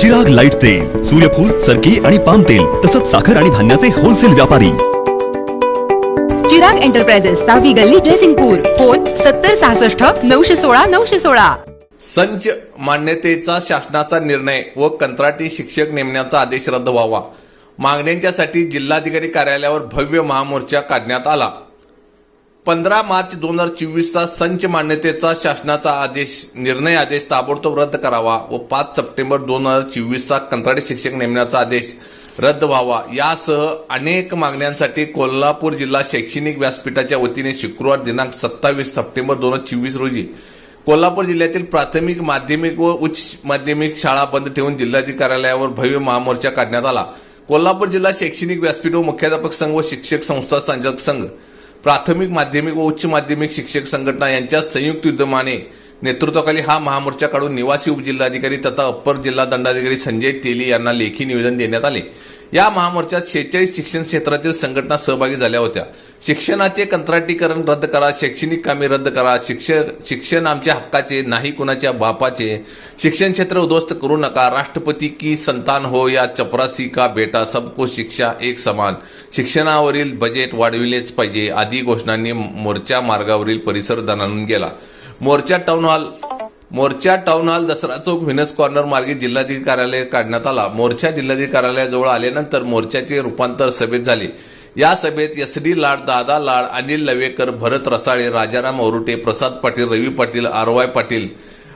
Chirag light तेल सूर्यफूल सरकी आणि पाम तेल तसंच साखर आणि धान्याचे होलसेल व्यापारी. चिराग एंटरप्राइजेस सहावी गल्ली ड्रेसिंगपूर फोन सत्तर सहासष्ट नऊशे सोळा नऊशे सोळा. संच मान्यतेचा शासनाचा निर्णय व कंत्राटी शिक्षक नेमण्याचा आदेश रद्द व्हावा. मागण्यांच्यासाठी जिल्हाधिकारी कार्यालयावर भव्य महामोर्चा काढण्यात आला. पंधरा मार्च दोन हजार चोवीसचा संच मान्यतेचा शासनाचा आदेश निर्णय आदेश ताबडतोब रद्द करावा व पाच सप्टेंबर दोन हजार चोवीसचा कंत्राटी शिक्षक नेमण्याचा आदेश रद्द व्हावा. यासह अनेक मागण्यांसाठी कोल्हापूर जिल्हा शैक्षणिक व्यासपीठाच्या वतीने शुक्रवार दिनांक सत्तावीस सप्टेंबर दोन हजार चोवीस रोजी कोल्हापूर जिल्ह्यातील प्राथमिक माध्यमिक व उच्च माध्यमिक शाळा बंद ठेवून जिल्हाधिकार्यालयावर भव्य महामोर्चा काढण्यात आला. कोल्हापूर जिल्हा शैक्षणिक व्यासपीठ व मुख्याध्यापक संघ व शिक्षक संस्था संचालक संघ प्राथमिक माध्यमिक व उच्च माध्यमिक शिक्षक संघटना यांच्या संयुक्त विद्यमाने नेतृत्वाखाली हा महामोर्चा काढून निवासी उपजिल्हाधिकारी तथा अप्पर जिल्हा दंडाधिकारी संजय तेली यांना लेखी निवेदन देण्यात आले. या महामोर्चात शेहेचाळीस शिक्षण क्षेत्रातील संघटना सहभागी झाल्या होत्या. शिक्षणाचे कंत्राटीकरण रद्द करा शैक्षणिक कामे रद्द करा शिक्षक शिक्षण आमच्या हक्काचे नाही कुणाच्या बापाचे. शिक्षण क्षेत्र उद्ध्वस्त करू नका. राष्ट्रपती की संतान हो या चपरासी का बेटा? सबको शिक्षा एक समान. शिक्षणावरील बजेट वाढविलेच पाहिजे. आदी घोषणांनी मोर्चा मार्गावरील परिसर दणाणून गेला. मोर्चा टाउन हॉल मोर्चा town hall Dasara Chowk Venus corner मार्गे जिल्हाधिकारी कार्यालय काढण्यात आला. मोर्चा जिल्हाधिकारी कार्यालयाजवळ आल्यानंतर मोर्चाचे रूपांतर सभेत झाले. या सभेत S D Lad Dada Lad Anil Lavekar Bharat Rasale Rajaram Aurute Prasad Patil Ravi Patil R Y Patil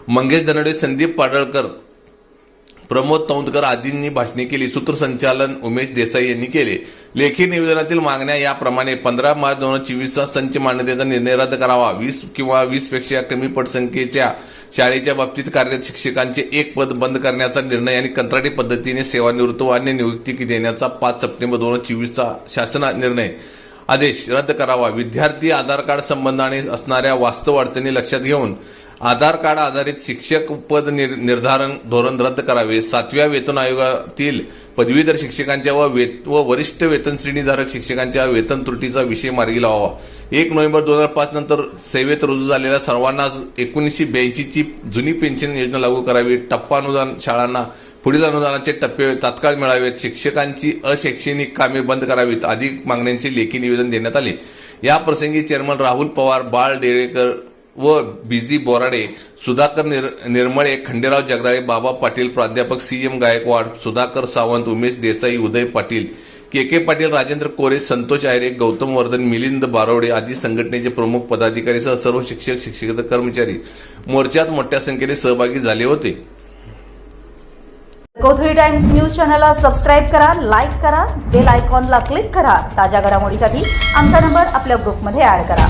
Mangesh Dhanade Sandeep Padalkar Pramod Taundkar आदींनी भाषणे केली. सूत्रसंचालन उमेश देसाई यांनी केले. लेखी निवेदनातील मागण्या याप्रमाणे पंधरा मार्च दोन हजार चोवीसचा संच मान्यतेचा निर्णय रद्द करावा. वीस किंवा वीसपेक्षा कमी पटसंख्येच्या शाळेच्या बाबतीत कार्यरत शिक्षकांचे एक पद बंद करण्याचा निर्णय आणि कंत्राटी पद्धतीने सेवानिवृत्त व अन्य नियुक्ती देण्याचा पाच सप्टेंबर दोन हजार चोवीसचा शासन निर्णय. आदेश रद्द करावा. विद्यार्थी आधार कार्ड संबंधाने असणाऱ्या वास्तव अडचणी लक्षात घेऊन आधार कार्ड आधारित शिक्षक पद निर- निर्धारण धोरण रद्द करावे. सातव्या वेतन आयोगातील पदवीधर शिक्षकांच्या व वेत व वरिष्ठ वेतन श्रेणीधारक शिक्षकांच्या वेतन त्रुटीचा विषय मार्गी लावावा. एक नोव्हेंबर दोन हजार पाच नंतर सेवेत रुजू झालेल्या सर्वांना एकोणीसशे ब्याऐंशीची जुनी पेन्शन योजना लागू करावी. टप्पा अनुदान शाळांना पुढील अनुदानाचे टप्पे तात्काळ मिळावेत. शिक्षकांची अशैक्षणिक कामे बंद करावीत. आदी मागण्यांचे लेखी निवेदन देण्यात आले. या प्रसंगी चेअरमन राहुल पवार बाळ डेळेकर व बीजी बोराडे सुधाकर निर निर्मळे खंडेराव जगदाळे बाबा पाटील प्राध्यापक C M Gaikwad Sudhakar Sawant Umesh Desai Uday Patil K K Patil Rajendra Kore Santosh Ayare Gautam Vardhan Milind Barode आदी संघटनेचे प्रमुख पदाधिकारीसह सर्व शिक्षक शिक्षक कर्मचारी मोर्चात मोठ्या संख्येने सहभागी झाले होते. कोथळी टाइम्स न्यूज चॅनलला सबस्क्राईब करा लाईक करा बेल आयकॉनला क्लिक करा. ताज्या घडामोडीसाठी आमचा नंबर आपल्या ग्रुपमध्ये ऍड करा.